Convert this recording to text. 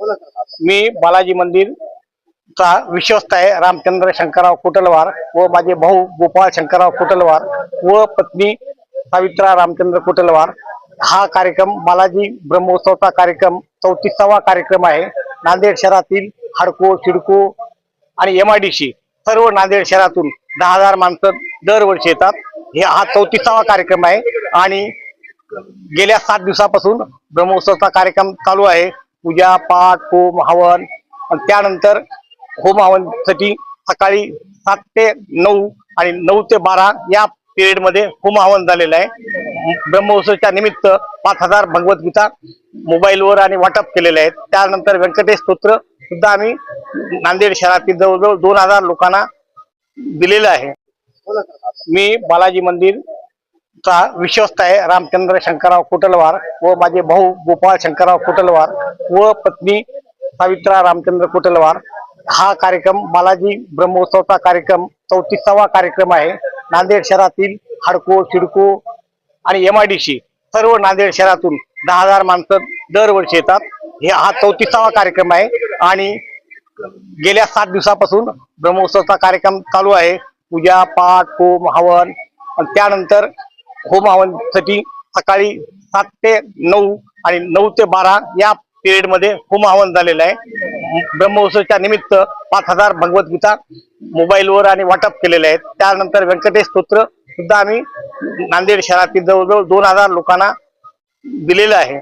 मी बालाजी मंदिर चा विश्वस्त आहे रामचंद्र शंकरराव कुटलवार व माझे भाऊ गोपाळ शंकरराव कुटलवार व पत्नी सावित्रा रामचंद्र कुटलवार. हा कार्यक्रम बालाजी ब्रह्मोत्सवचा कार्यक्रम चौतीसावा कार्यक्रम आहे. नांदेड शहरातील हाडको सिडको आणि एम आय डी सी सर्व नांदेड शहरातून दहा हजार माणसं दरवर्षी येतात. हे हा चौतीसावा कार्यक्रम आहे आणि गेल्या सात दिवसापासून ब्रह्मोत्सवचा कार्यक्रम चालू आहे. पूजा पाठ होम हवन. त्यानंतर होम हवनसाठी सकाळी सात ते नऊ आणि नऊ ते बारा या पिरियडमध्ये होम हवन झालेलं आहे. ब्रह्मोत्सवच्या निमित्त पाच हजार भगवद्गीता मोबाईलवर आणि वाटप केलेले आहेत. त्यानंतर व्यंकटेश स्तोत्र सुद्धा आम्ही नांदेड शहरातील जवळजवळ दोन हजार लोकांना दिलेलं आहे. मी बालाजी मंदिर चा विश्वस्त आहे. रामचंद्र शंकरराव कुटलवार व माझे भाऊ गोपाळ शंकरराव कुटलवार व पत्नी सावित्रा रामचंद्र कुटलवार. हा कार्यक्रम बालाजी ब्रह्मोत्सवचा कार्यक्रम चौतीसावा कार्यक्रम आहे. नांदेड शहरातील हाडको शिडको आणि एम आय सर्व नांदेड शहरातून दहा हजार माणसं दरवर्षी येतात. हे हा चौतीसावा कार्यक्रम आहे आणि गेल्या सात दिवसापासून ब्रह्मोत्सवचा कार्यक्रम चालू आहे. पूजा पाठ होम हवन त्यानंतर होम हवनसाठी सकाळी सात ते नऊ आणि नऊ ते बारा या पिरियडमध्ये होम हवन झालेलं आहे. ब्रह्मोत्सवच्या निमित्त पाच हजार भगवद्गीता मोबाईलवर आणि वाटप केलेले आहेत. त्यानंतर व्यंकटेश स्तोत्र सुद्धा आम्ही नांदेड शहरातील जवळजवळ दोन हजार लोकांना दिलेलं आहे.